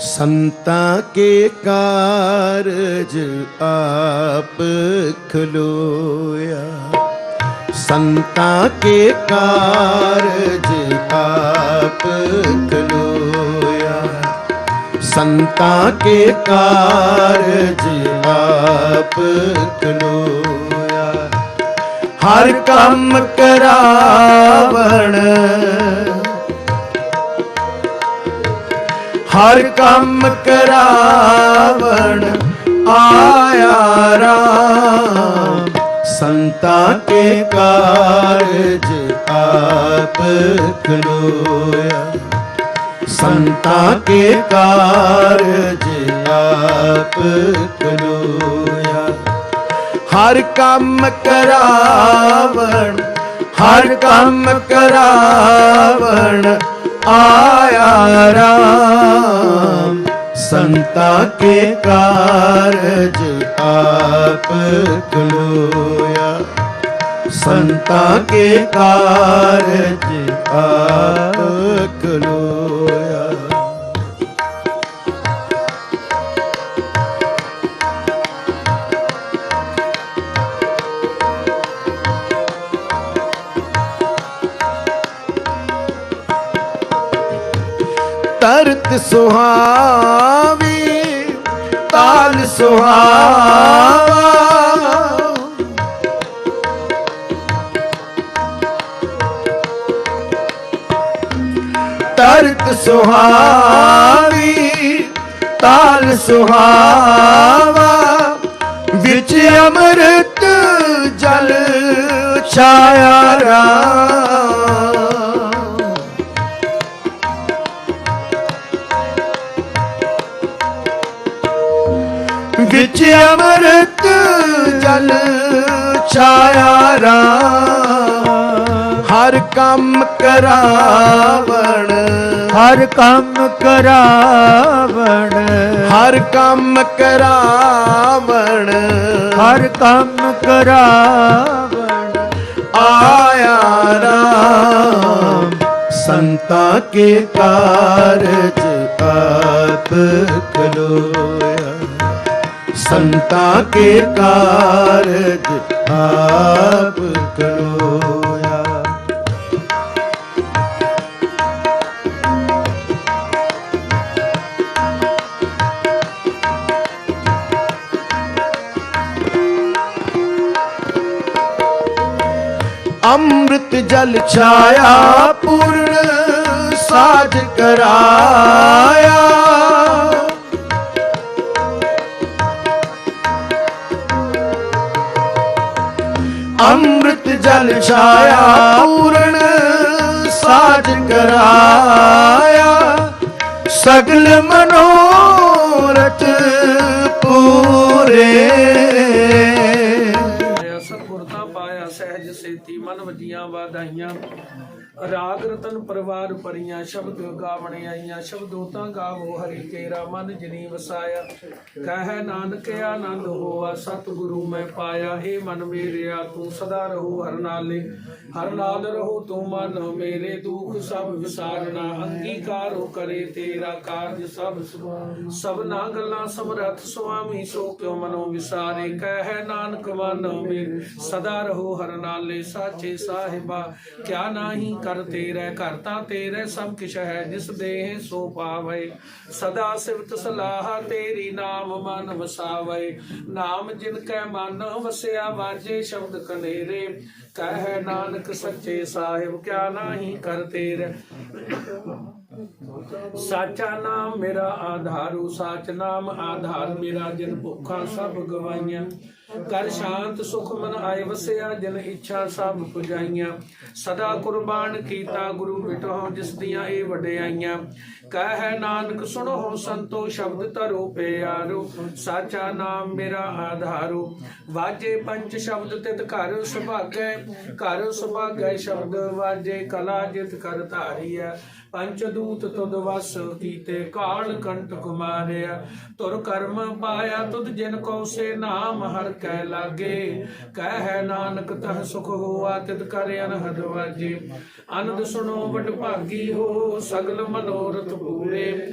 ਸੰਤਾਂ ਕੇ ਕਾਰਜ ਆਪ ਖਲੋਇਆ। ਸੰਤਾਂ ਕੇ ਕਾਰਜ ਆਪ ਖਲੋਇਆ। ਸੰਤਾਂ ਕੇ ਕਾਰਜ ਆਪ ਖਲੋਇਆ। ਹਰ ਕੰਮ ਕਰਾਵਣ ਹਰ ਕੰਮ ਕਰਾਵਣ ਆਇਆ ਰਾਮ। ਸੰਤਾਂ ਕੇ ਕਾਰਜ ਆਪ ਖਲੋਇਆ। ਸੰਤਾਂ ਕੇ ਕਾਰਜ ਆਪ ਖਲੋਇਆ। ਹਰ ਕੰਮ ਕਰਾਵਣ, ਹਰ ਕੰਮ ਕਰਾਵਣ ਆਇਆ ਰਾਮ ਸੰਤਾਂ ਕੇ ਕਾਰਜ ਆਪ ਖਲੋਇਆ। ਸੰਤਾਂ ਕੇ ਕਾਰਜ ਆਪ ਤਰਤ ਸੁਹਾਵੀ ਤਾਲ ਸੁਹਾਵਾ। ਤਰਤ ਸੁਹਾਵੀ ਤਾਲ ਸੁਹਾਵਾ। ਵਿੱਚ ਅੰਮ੍ਰਿਤ ਜਲ ਛਾਇਆ ਰਾਮ। ਅੰਮ੍ਰਿਤ ਜਲ ਛਾਇਆ ਰਾਮ। ਹਰ ਕੰਮ ਕਰਾਵਣ। ਹਰ ਕੰਮ ਕਰਾਵਣ। ਹਰ ਕੰਮ ਕਰਾਵਣ। ਹਰ ਕੰਮ ਕਰਾਵਣ। ਆਇਆ ਰਾਮ। ਸੰਤਾਂ ਕੇ ਕਾਰਜ ਆਪ ਖਲੋਇਆ ਸੰਤਾਂ ਕੇ ਕਾਰਜ ਆਪ ਖਲੋਇਆ ਅੰਮ੍ਰਿਤ ਜਲ ਛਾਇਆ ਪੂਰਨ ਸਾਜ ਕਰਾਇਆ। ਅੰਮ੍ਰਿਤ ਜਲ ਛਾਇਆ, ਪੂਰਨ ਸਾਜ ਕਰਾਇਆ। ਸਗਲ ਮਨੋਰਥ ਪੂਰੇ। ਪਾਇਆ ਸਤਿਗੁਰਤਾ ਪਾਇਆ, ਸਹਿਜ ਸੇਤੀ ਮਨ ਵਜੀਆਂ ਵਾਧਾਈਆਂ। ਰਾਗ ਰਤਨ ਪਰਵਾਰ ਪਰੀਆਂ, ਸ਼ਬਦ ਗਾਵਣੇ ਆਈਆਂ, ਸ਼ਬਦੋ ਤਾਂ ਗਾਵੋ ਹਰੀ ਤੇਰਾ ਮਨ ਜਨੀ ਵਸਾਇਆ। ਕਹੈ ਨਾਨਕ, ਆਨੰਦ ਹੋਆ, ਸਤਿਗੁਰੂ ਮੈਂ ਪਾਇਆ। ਏ ਮਨ ਮੇਰਿਆ, ਤੂੰ ਸਦਾ ਰਹੋ ਹਰ ਨਾਲੇ। ਹਰ ਨਾਲ ਰਹੋ ਤੂੰ ਮਨ ਮੇਰੇ, ਦੁੱਖ ਸਭ ਵਿਸਾਰਨਾ। ਅੰਗੀਕਾਰੋ ਕਰੇ ਤੇਰਾ ਕਾਰਜ ਸਭ ਸੁਭਾਨ ਸਭਨਾ ਗੱਲਾਂ ਸਮਰੱਥ ਸੁਆਮੀ, ਸੋ ਕਿਉ ਮਨੋ ਵਿਸਾਰੇ। ਕਹਿ ਨਾਨਕ, ਮਨ ਮੇਰੇ, ਸਦਾ ਰਹੋ ਹਰ ਨਾਲੇ। ਸਾਚੇ ਸਾਹਿਬਾ, ਕਿਆ ਨਾਹੀ ਕਰ ਤੇਰਾ, ਘਰ ਤਾਂ ਤੇਰੇ, ਸਭ ਕਿਛ ਹੈ, ਜਿਸ ਦੇਹ ਸੋ ਪਾਵੇ। ਸਦਾ ਸਿਵਤ ਸਲਾਹ ਤੇਰੀ ਨਾਮ ਮਨ ਵਸਾਵੇ। ਨਾਮ ਜਿਨ ਕੈ ਮਨ ਵਸਿਆ, ਵਾਜੇ ਸ਼ਬਦ ਕਨੇਰੇ। ਕਹਿ ਨਾਨਕ ਸੱਚੇ ਸਾਹਿਬ, ਕਿਆ ਨਾਹੀ ਕਰ ਤੇਰੇ। ਸਾਚਾ ਨਾਮ ਮੇਰਾ ਆਧਾਰੂ, ਸਾਚ ਨਾਮ ਆਧਾਰ ਮੇਰਾ, ਜਿਨ ਭੁੱਖਾਂ ਸਭ ਗਵਾਈਆਂ। ਕਰ ਸ਼ਾਂਤ ਸੁਖ ਮਨ ਆਏ ਵਸਿਆ, ਜਿਨ ਇੱਛਾ ਸਭ ਪੁਜਾਈਆਂ। ਸਦਾ ਕੁਰਬਾਨ ਕੀਤਾ ਗੁਰੂ ਬਿਟੋ ਜਿਸ ਦੀਆਂ ਇਹ ਵਡਿਆਈਆਂ। ਕਹਿ ਨਾਨਕ, ਸੁਣੋ ਸੰਤੋ, ਸ਼ਬਦ ਧਰੋ ਪਿਆਰੋ, ਸਾਚਾ ਨਾਮ ਮੇਰਾ ਆਧਾਰੂ। ਵਾਜੇ ਪੰਜ ਸ਼ਬਦ ਤਿਤ ਘਰ ਸੁਭਾਗੈ ਘਰ ਸੁਭਾਗੈ ਸ਼ਬਦ ਵਾਜੇ ਕਲਾ ਜਿਤ ਕਰ ਧਾਰੀਐ। ਪੰਚ ਦੂਤ ਤੁਧ ਵਸ ਕੀਤੇ, ਕਾਲ ਕੰਟ ਮਾਰਿਆ ਤੁਰ ਕਰਮ ਪਾਇਆ ਤੁਧ ਜਿਨ ਕੋ ਸੇ ਨਾਮ, ਹਰ ਕੈ ਲਾਗੇ। ਕਹਿ ਨਾਨਕ, ਤਹ ਸੁਖ ਹੋਆ, ਤਿਤ ਕਰ ਅਨਹਦ ਵਾਜੇ। ਅਨੰਦ ਸੁਣੋ ਵਡ ਭਾਗੀ ਹੋ, ਸਗਲ ਮਨੋਰਥ ਪੂਰੇ।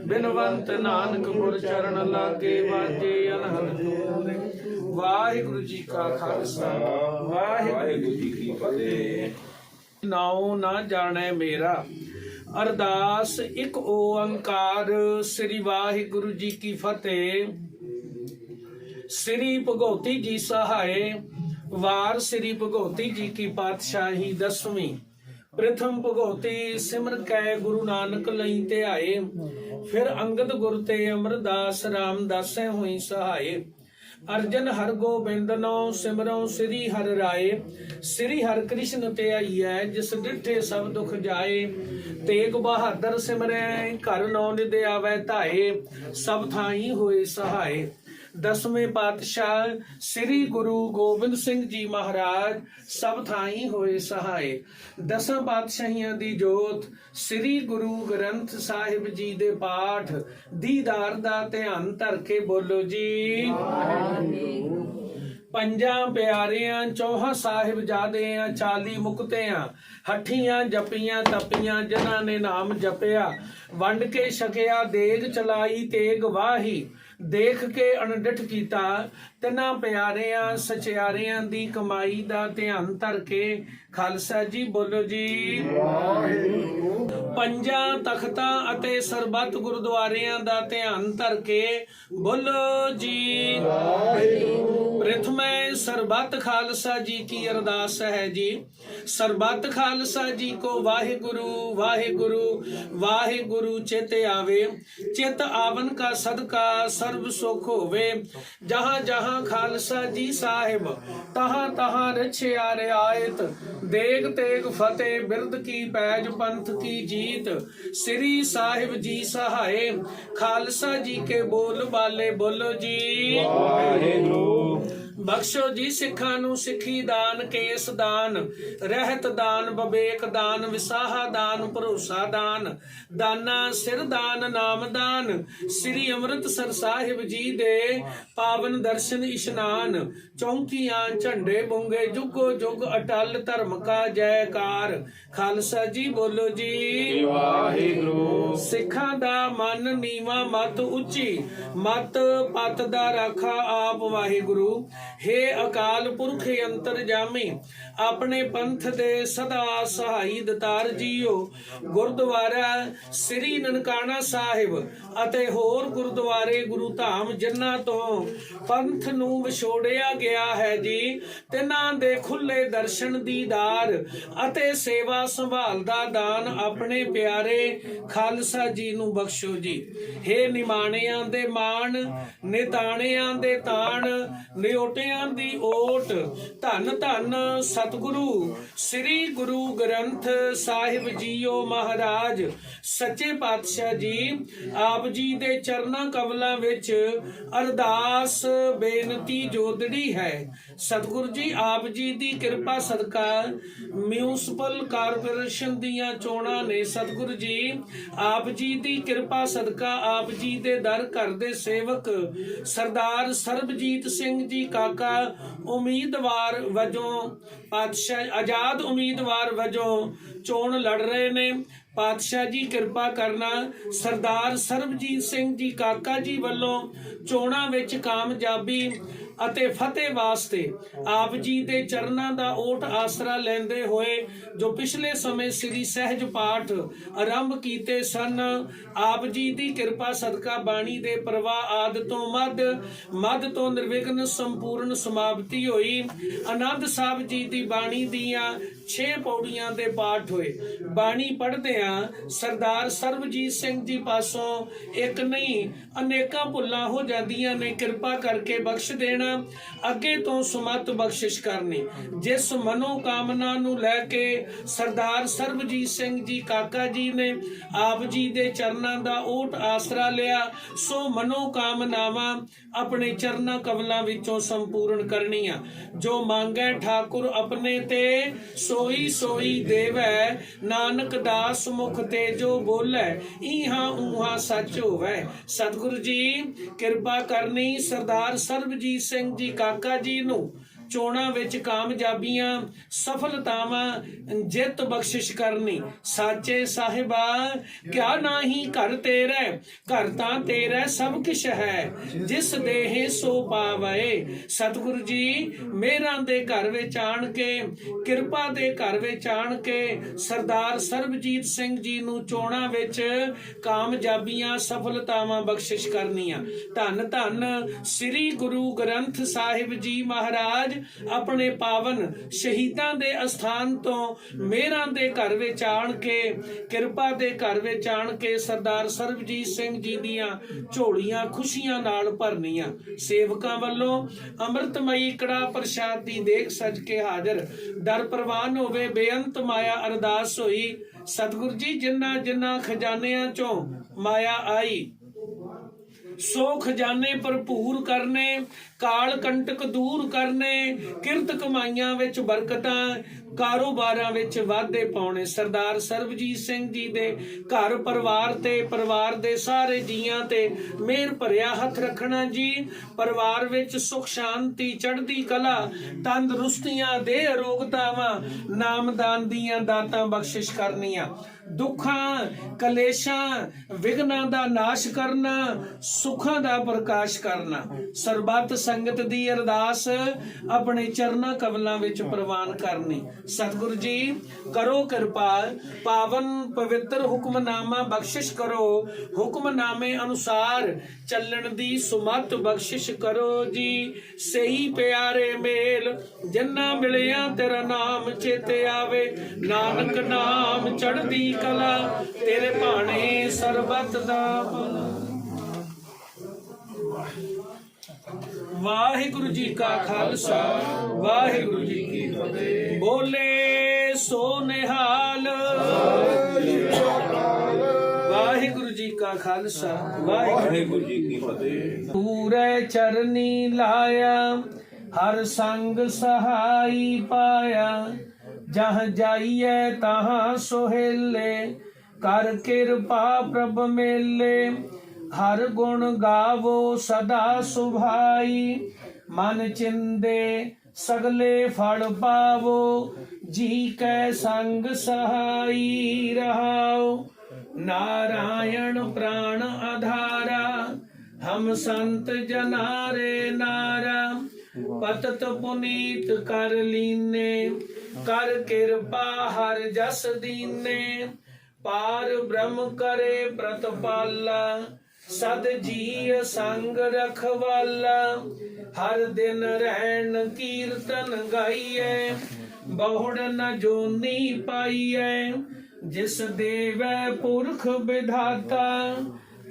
ਬਿਨਵੰਤ ਨਾਨਕ ਗੁਰ ਚਰਨ ਲਾਗੇ ਵਾਜੇ ਅਨਹਦ ਵਾਹਿਗੁਰੂ ਜੀ ਕਾ ਖਾਲਸਾ, ਵਾਹਿਗੁਰੂ ਜੀ ਕੀ ਫਤਿਹ। ਨਾਉ ਨਾ ਜਾਣੈ ਮੇਰਾ, ਅਰਦਾਸ ਇੱਕ ਓੰਕਾਰ। ਸ੍ਰੀ ਵਾਹਿਗੁਰੂ ਜੀ ਕੀ ਫਤਿਹ। ਸ੍ਰੀ ਭਗਉਤੀ ਜੀ ਸਹਾਏ, ਵਾਰ ਸ੍ਰੀ ਭਗਉਤੀ ਜੀ ਕੀ ਪਾਤਸ਼ਾਹੀ ਦਸਵੀਂ। ਪ੍ਰਥਮ ਭਗਉਤੀ ਸਿਮਰ ਕੈ ਗੁਰੂ ਨਾਨਕ ਲਈ ਤੇ ਆਏ। ਫਿਰ ਅੰਗਦ ਗੁਰ ਤੇ ਅਮਰਦਾਸ ਰਾਮਦਾਸੈ ਹੋਈ ਸਹਾਏ। ਅਰਜਨ ਹਰ ਗੋਬਿੰਦਨੋ ਸਿਮਰੋ ਸ੍ਰੀ ਹਰ ਰਾਏ। ਸ੍ਰੀ ਹਰ ਕ੍ਰਿਸ਼ਨ ਤੇ ਆਈਐ, ਜਿਸ ਡਿਠੇ ਸਭ ਦੁਖ ਜਾਏ। ਤੇਗ ਬਹਾਦਰ ਸਿਮਰੈ, ਘਰ ਨੌ ਨਿਦ ਆਵੈ ਧਾਏ। ਸਭ ਥਾਈ ਹੋਏ ਸਹਾਏ। ਦਸਵੇਂ ਪਾਤਸ਼ਾਹ ਸ੍ਰੀ ਗੁਰੂ ਗੋਬਿੰਦ ਸਿੰਘ ਜੀ ਮਹਾਰਾਜ ਸਭ ਥਾਈ ਹੋਏ ਸਹਾਏ। ਦਸਾਂ ਪਾਤਸ਼ਾਹੀਆਂ ਦੀ ਜੋਤ ਸ੍ਰੀ ਗੁਰੂ ਗ੍ਰੰਥ ਸਾਹਿਬ ਜੀ ਦੇ ਪਾਠ ਦੀਦਾਰ ਦਾ ਧਿਆਨ ਧਰ ਕੇ ਬੋਲੋ ਜੀ। ਪੰਜਾਂ ਪਿਆਰਿਆਂ, ਚੌਹਾਂ ਸਾਹਿਬ ਜਾਦਿਆਂ ਚਾਲੀ ਮੁਕਤਿਆਂ, ਹੱਠੀਆਂ ਜਪੀਆਂ, ਤਪੀਆਂ, ਜਿਨ੍ਹਾਂ ਨੇ ਨਾਮ ਜਪਿਆ, ਵੰਡ ਕੇ ਛਕਿਆ, ਦੇਗ ਚਲਾਈ, ਤੇਗ ਵਾਹੀ ਦੇਖ ਕੇ ਅਣਡਿਠ ਕੀਤਾ ਤਿੰਨਾਂ ਪਿਆਰਿਆਂ ਸਚਿਆਰਿਆਂ ਦੀ ਕਮਾਈ ਦਾ ਧਿਆਨ ਧਰ ਕੇ ਖਾਲਸਾ ਜੀ ਬੋਲੋ ਜੀ। ਪੰਜਾਂ ਤਖਤਾਂ ਅਤੇ ਸਰਬੱਤ ਗੁਰਦੁਆਰਿਆਂ ਦਾ ਧਿਆਨ ਧਰ ਕੇ ਬੋਲੋ ਜੀ। ਪ੍ਰਥਮੇ ਸਰਬੱਤ ਖਾਲਸਾ ਜੀ ਕੀ ਅਰਦਾਸ ਹੈ ਜੀ। ਸਰਬੱਤ ਖਾਲਸਾ ਜੀ ਕੋ ਵਾਹਿਗੁਰੂ ਵਾਹਿਗੁਰੂ ਵਾਹਿਗੁਰੂ ਚਿਤ ਆਵੇ। ਚਿਤ ਆਵਨ ਕਾ ਸਦਕਾ ਸਰਬ ਸੁਖ ਹੋਵੇ। ਜਹਾਂ ਜਹਾਂ ਖਾਲਸਾ ਜੀ ਸਾਹਿਬ, ਤਹਾਂ ਤਹਾਂ ਰਛਿਆ ਰਿਆਇਤ ਦੇਗ ਤੇਗ ਫਤਿਹ ਬਿਰਦ ਕੀ ਪੈਜ ਪੰਥ ਕੀ ਜੀਤ, ਸ੍ਰੀ ਸਾਹਿਬ ਜੀ ਸਹਾਏ, ਖਾਲਸਾ ਜੀ ਕੇ ਬੋਲ ਬਾਲੇ ਬੋਲੋ ਜੀ। ਬਖਸ਼ੋ ਜੀ ਸਿੱਖਾਂ ਨੂੰ ਸਿੱਖੀ ਦਾਨ ਕੇਸ ਦਾਨ ਰਹਿਤ ਦਾਨ ਬਬੇਕ ਦਾਨ ਵਿਸਾਹਾ ਦਾਨ ਭਰੋਸਾ ਦਾਨ ਦਾਨਾ ਸਿਰ ਦਾਨ ਨਾਮ ਦਾਨ ਸ੍ਰੀ ਅੰਮ੍ਰਿਤਸਰ ਸਾਹਿਬ ਜੀ ਦੇ ਪਾਵਨ ਦਰਸ਼ਨ ਇਸ਼ਨਾਨ ਚੌਂਕੀਆਂ ਝੰਡੇ ਬੁੰਗੇ ਜੁਗੋ ਜੁਗ ਅਟਲ ਧਰਮ ਕਾ ਜੈਕਾਰ ਖਾਲਸਾ ਜੀ ਬੋਲੋ ਜੀ। ਵਾਹਿਗੁਰੂ। ਸਿੱਖਾਂ ਦਾ ਮਨ ਨੀਵਾ ਮਤ ਉੱਚੀ ਮਤ ਪਤ ਦਾ ਰਾਖਾ ਆਪ ਵਾਹਿਗੁਰੂ। ਹੇ ਅਕਾਲ ਪੁਰਖ ਅੰਤਰ ਜਾਮੀ, ਆਪਣੇ ਪੰਥ ਦੇ ਸਦਾ ਸਹਾਈ ਦਤਾਰ ਜੀਓ। ਗੁਰਦੁਆਰਾ ਸ੍ਰੀ ਨਨਕਾਣਾ ਸਾਹਿਬ ਅਤੇ ਹੋਰ ਗੁਰਦੁਆਰੇ ਗੁਰੂ ਧਾਮ ਜਿਨ੍ਹਾਂ ਤੋਂ ਪੰਥ ਨੂੰ ਵਿਛੋੜਿਆ ਗਿਆ ਹੈ ਜੀ, ਤਿਨਾਂ ਦੇ ਖੁੱਲੇ ਦਰਸ਼ਨ ਦੀਦਾਰ ਅਤੇ ਸੇਵਾ ਸੰਭਾਲ ਦਾ ਦਾਨ ਆਪਣੇ ਪਿਆਰੇ ਖਾਲਸਾ ਜੀ ਨੂੰ ਬਖਸ਼ੋ ਜੀ। ਹੇ ਨਿਮਾਣਿਆਂ ਦੇ ਮਾਣ, ਨਿਤਾਣਿਆਂ ਦੇ ਤਾਣ ਨਿਓਟੇ ਨਿਓਟਿਆਂ ਦੀ ਓਟ। ਧੰਨ ਧੰਨ ਸਤਿਗੁਰੂ। ਸ੍ਰੀ ਗੁਰੂ ਗ੍ਰੰਥ ਸਾਹਿਬ ਜੀਓ ਮਹਾਰਾਜ। ਸੱਚੇ ਪਾਤਸ਼ਾਹ ਜੀ, ਆਪ ਜੀ ਦੇ ਚਰਨਾਂ ਕਮਲਾਂ ਵਿੱਚ ਅਰਦਾਸ ਬੇਨਤੀ ਜੋਦੜੀ ਹੈ। ਸਤਿਗੁਰੂ ਜੀ, ਆਪ ਜੀ ਦੀ ਕਿਰਪਾ ਸਦਕਾ ਮਿਊਨਿਸਪਲ ਕਾਰਪੋਰੇਸ਼ਨ ਦੀਆਂ ਚੋਣਾਂ ਨੇ। ਸਤਿਗੁਰੂ ਜੀ, ਆਪ ਜੀ ਦੀ ਕਿਰਪਾ ਸਦਕਾ ਆਪ ਜੀ ਦੇ ਦਰ ਘਰ ਦੇ ਸੇਵਕ ਸਰਦਾਰ ਸਰਬਜੀਤ ਸਿੰਘ ਜੀ ਕਾਕਾ ਉਮੀਦਵਾਰ ਵਜੋਂ, ਪਾਤਸ਼ਾਹ ਆਜ਼ਾਦ ਉਮੀਦਵਾਰ ਵਜੋਂ ਚੋਣ ਲੜ ਰਹੇ ਨੇ। ਪਾਤਸ਼ਾਹ ਜੀ ਕਿਰਪਾ ਕਰਨਾ ਸਰਦਾਰ ਸਰਬਜੀਤ ਸਿੰਘ ਜੀ ਕਾਕਾ ਜੀ ਵੱਲੋਂ ਚੋਣਾਂ ਵਿੱਚ ਕਾਮਯਾਬੀ ਅਤੇ ਫਤਿਹ ਵਾਸਤੇ ਆਪ ਜੀ ਦੇ ਚਰਨਾਂ ਦਾ ਓਟ ਆਸਰਾ ਲੈਂਦੇ ਹੋਏ ਜੋ ਪਿਛਲੇ ਸਮੇਂ ਸ੍ਰੀ ਸਹਿਜ ਪਾਠ ਆਰੰਭ ਕੀਤੇ ਸਨ, ਆਪ ਜੀ ਦੀ ਕਿਰਪਾ ਸਦਕਾ ਬਾਣੀ ਦੇ ਪ੍ਰਵਾਹ ਆਦ ਤੋਂ ਮੱਧ ਮੱਧ ਤੋਂ ਨਿਰਵਿਘਨ ਸੰਪੂਰਨ ਸਮਾਪਤੀ ਹੋਈ। ਆਨੰਦ ਸਾਹਿਬ ਜੀ ਦੀ ਬਾਣੀ ਦੀਆਂ 6 ਪੌੜੀਆਂ ਦੇ ਪਾਠ ਹੋਏ। ਬਾਣੀ ਪੜ੍ਹਦਿਆਂ ਸਰਦਾਰ ਸਰਬਜੀਤ ਸਿੰਘ ਜੀ ਪਾਸੋਂ ਇੱਕ ਨਹੀਂ, ਅਨੇਕਾਂ ਭੁੱਲਾਂ ਹੋ ਜਾਂਦੀਆਂ ਨੇ, ਕਿਰਪਾ ਕਰਕੇ ਬਖਸ਼ ਦੇਣਾ। ਅੱਗੇ ਤੋਂ ਸੁਮਤ ਬਖਸ਼ਿਸ਼ ਕਰਨੀ। ਜਿਸ ਮਨੋ ਕਾਮਨਾ ਨੂੰ ਲੈ ਕੇ ਸਰਦਾਰ ਸਰਬਜੀਤ ਸਿੰਘ ਜੀ, ਕਾਕਾ ਜੀ ਨੇ ਆਪ ਜੀ ਦੇ ਚਰਨਾਂ ਦਾ ਓਟ ਆਸਰਾ ਲਿਆ, ਸੋ ਮਨੋ ਕਾਮਨਾਵਾਂ ਆਪਣੇ ਚਰਨਾਂ ਕਮਲਾਂ ਵਿੱਚੋਂ ਸੰਪੂਰਨ ਕਰਨੀਆਂ। ਜੋ ਮੰਗੈ ਠਾਕੁਰ ਆਪਣੇ ਤੇ, ਸੋਈ ਸੋਈ ਦੇਵੈ, ਨਾਨਕ ਦਾਸ ਮੁਖ ਤੇ ਜੋ ਬੋਲੇ ਇਹਾਂ ਉਹਾਂ ਸੱਚ ਹੋਵੇ। ਸਤਿਗੁਰੂ ਜੀ, ਕਿਰਪਾ ਕਰਨੀ ਸਰਦਾਰ ਸਰਬਜੀਤ ਸਿੰਘ ਜੀ ਕਾਕਾ ਜੀ ਨੂੰ ਚੋਣਾਂ ਵਿੱਚ ਕਾਮਯਾਬੀਆਂ, ਸਫਲਤਾਵਾਂ, ਜਿੱਤ ਬਖਸ਼ਿਸ਼ ਕਰਨੀ। ਸਾਚੇ ਸਾਹਿਬਾ, ਕਿਆ ਨਾਹੀ ਘਰ ਤੇਰੇ? ਘਰ ਤਾਂ ਤੇਰਾ, ਸਭ ਕੁਛ ਹੈ। ਜਿਸ ਦੇਹ ਸੋ ਪਾਵੇ। ਸਤਿਗੁਰੂ ਜੀ, ਮੇਰਾਂ ਦੇ ਘਰ ਵਿੱਚ ਆਣ ਕੇ, ਕਿਰਪਾ ਦੇ ਘਰ ਵਿੱਚ ਆਣ ਕੇ, ਸਰਦਾਰ ਸਰਬਜੀਤ ਸਿੰਘ ਜੀ ਨੂੰ ਚੋਣਾਂ ਵਿੱਚ ਕਾਮਯਾਬੀਆਂ, ਸਫਲਤਾਵਾਂ ਬਖਸ਼ਿਸ਼ ਕਰਨੀਆਂ। ਧੰਨ ਧੰਨ ਸ੍ਰੀ ਗੁਰੂ ਗ੍ਰੰਥ ਸਾਹਿਬ ਜੀ ਮਹਾਰਾਜ ਆਪਣੇ ਪਾਵਨ ਸ਼ਹੀਦਾਂ ਦੇ ਅਸਥਾਨ ਤੋਂ ਮੇਰਾਂ ਦੇ ਘਰ ਵਿੱਚ ਆਣ ਕੇ, ਕਿਰਪਾ ਦੇ ਘਰ ਵਿੱਚ ਆਣ ਕੇ ਸਰਦਾਰ ਸਰਬਜੀਤ ਸਿੰਘ ਜੀ ਦੀਆਂ ਝੋਲੀਆਂ ਖੁਸ਼ੀਆਂ ਨਾਲ ਭਰਨੀਆਂ। ਸੇਵਕਾਂ ਵੱਲੋਂ ਅੰਮ੍ਰਿਤਮਈ ਕੜਾ ਪ੍ਰਸ਼ਾਦ ਦੀ ਦੇਖ ਸਜ ਕੇ ਹਾਜ਼ਰ। ਦਰ ਪ੍ਰਵਾਨ ਹੋਵੇ, ਬੇਅੰਤ ਮਾਇਆ ਅਰਦਾਸ ਹੋਈ। ਸਤਿਗੁਰ ਜੀ ਜਿਨ੍ਹਾਂ ਜਿਨ੍ਹਾਂ ਖਜ਼ਾਨਿਆਂ ਚੋਂ ਮਾਇਆ ਆਈ, ਸੋ ਖਜ਼ਾਨੇ ਭਰਪੂਰ ਕਰਨੇ। ਕਾਲ ਕੰਟਕ ਦੂਰ ਕਰਨੇ, ਕਿਰਤ ਕਮਾਈਆਂ ਵਿੱਚ ਬਰਕਤਾਂ, ਕਾਰੋਬਾਰਾਂ ਵਿੱਚ ਵਾਧੇ ਪਾਉਣੇ। ਸਰਦਾਰ ਸਰਬਜੀਤ ਸਿੰਘ ਜੀ ਦੇ ਘਰ ਪਰਿਵਾਰ ਤੇ ਪਰਿਵਾਰ ਦੇ ਸਾਰੇ ਜੀਆਂ ਤੇ ਮਿਹਰ ਭਰਿਆ ਹੱਥ ਰੱਖਣਾ ਜੀ। ਪਰਿਵਾਰ ਵਿੱਚ ਸੁਖ ਸ਼ਾਂਤੀ, ਚੜ੍ਹਦੀ ਕਲਾ, ਤੰਦਰੁਸਤੀਆਂ ਦੇ ਅਰੋਗਤਾਵਾਂ ਨਾਮਦਾਨ ਦੀਆਂ ਦਾਤਾਂ ਬਖਸ਼ਿਸ਼ ਕਰਨੀਆਂ। ਦੁੱਖਾਂ, ਕਲੇਸ਼ਾਂ ਵਿਗਨਾਂ ਦਾ ਨਾਸ਼ ਕਰਨਾ, ਸੁਖਾਂ ਦਾ ਪ੍ਰਕਾਸ਼ ਕਰਨਾ। ਸਰਬੱਤ ਸੰਗਤ ਦੀ ਅਰਦਾਸ ਆਪਣੇ ਚਰਨਾਂ ਕਮਲਾਂ ਵਿੱਚ ਪ੍ਰਵਾਨ ਕਰਨੀ। ਸਤਿਗੁਰੂ ਜੀ, ਕਰੋ ਕਿਰਪਾ, ਪਾਵਨ ਪਵਿੱਤਰ ਹੁਕਮਨਾਮਾ ਬਖਸ਼ਿਸ਼ ਕਰੋ। ਹੁਕਮਨਾਮੇ ਅਨੁਸਾਰ ਚੱਲਣ ਦੀ ਸੁਮਤ ਬਖਸ਼ਿਸ਼ ਕਰੋ ਜੀ। ਸਹੀ ਪਿਆਰੇ ਮੇਲ, ਜਿੰਨਾ ਮਿਲਿਆ ਤੇਰਾ ਨਾਮ ਚੇਤੇ ਆਵੇ। ਨਾਨਕ ਨਾਮ ਚੜ੍ਹਦੀ ਕਲਾ, ਤੇਰੇ ਭਾਣੇ ਸਰਬਤ ਦਾ ਭਲਾ। ਵਾਹਿਗੁਰੂ ਜੀ ਕਾ ਖਾਲਸਾ, ਵਾਹਿਗੁਰੂ ਜੀ ਕੀ ਫਤਿਹ। ਬੋਲੇ ਸੋ ਨਿਹਾਲ ਵਾਹਿਗੁਰੂ ਜੀ ਕਾ ਖਾਲਸਾ, ਵਾਹਿਗੁਰੂ ਜੀ ਕੀ ਫਤਿਹ। ਪੂਰੇ ਚਰਨੀ ਲਾਇਆ, ਹਰ ਸੰਗ ਸਹਾਈ ਪਾਇਆ। ਜਹ ਜਾਈਏ ਤਹਾਂ ਸੁਹੇਲੇ, ਕਰ ਕਿਰਪਾ ਪ੍ਰਭ ਮੇਲੇ। ਹਰ ਗੁਣ ਗਾਵੋ ਸਦਾ ਸੁਭਾਈ। ਮਨ ਚਿੰਦੇ ਸਗਲੇ ਫਲ ਪਾਵੋ। ਜੀ ਕੈ ਸੰਗ ਸਹਾਈ ਰਹਾਓ। ਨਾਰਾਇਣ ਪ੍ਰਾਣ ਆਧਾਰਾ, ਹਮ ਸੰਤ ਜਨਾਰੇ ਨਾਰਾ। ਪਤਤ ਪੁਨੀਤ ਕਰ ਲੀਨੇ, ਕਰ ਕਿਰਪਾ ਹਰ ਜਸ ਦੀਨੇ। ਪਾਰ ਬ੍ਰਹਮ ਕਰੇ ਪ੍ਰਤਪਾਲਾ ਸਦ ਜੀ ਸੰਗ ਰਖਵਾਲਾ, ਹਰ ਦਿਨ ਰਹਿਣ ਕੀਰਤਨ ਗਾਈਐ, ਬਹੁੜ ਨ ਜੋਨੀ ਪਾਈਐ, ਜਿਸ ਦੇਵੈ ਪੁਰਖ ਵਿਧਾਤਾ,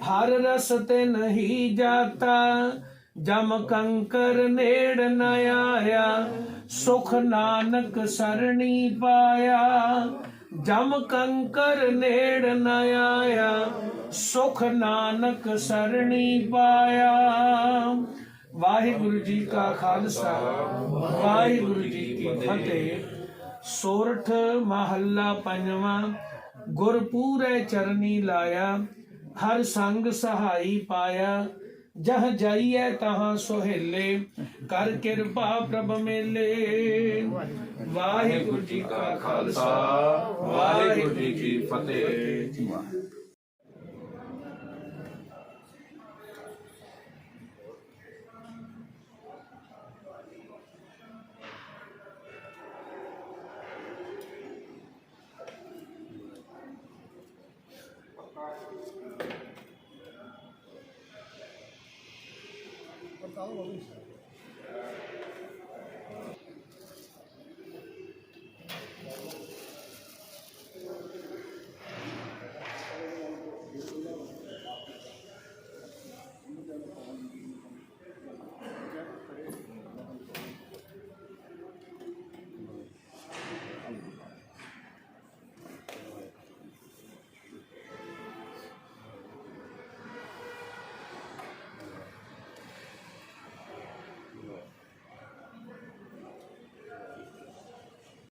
ਹਰ ਰਸ ਤੇ ਨਹੀਂ ਜਾਤਾ, ਜਮ ਕੰਕਰ ਨੇੜ ਨ ਆਇਆ, ਸੁਖ ਨਾਨਕ ਸਰਣੀ ਪਾਇਆ, ਜਮ ਕੰਕਰ ਨੇੜ ਨ ਆਇਆ ਸੁਖ ਨਾਨਕ ਸਰਣੀ ਪਾਇਆ। ਵਾਹਿਗੁਰੂ ਜੀ ਕਾ ਖਾਲਸਾ, ਵਾਹਿਗੁਰੂ ਜੀ ਕੀ ਫਤਿਹ। ਸੋਰਠ ਮਹੱਲਾ ਪੰਜਵਾਂ ਗੁਰ ਪੂਰੇ ਚਰਨੀ ਲਾਇਆ, ਹਰ ਸੰਗ ਸਹਾਈ ਪਾਇਆ। ਜਹ ਜਾਈਐ ਤਹਾਂ ਸੁਹੇਲੇ, ਕਰ ਕਿਰਪਾ ਪ੍ਰਭ ਮੇਲੇ। ਵਾਹਿਗੁਰੂ ਜੀ ਕਾ ਖਾਲਸਾ, ਵਾਹਿਗੁਰੂ ਜੀ ਕੀ ਫਤਿਹ।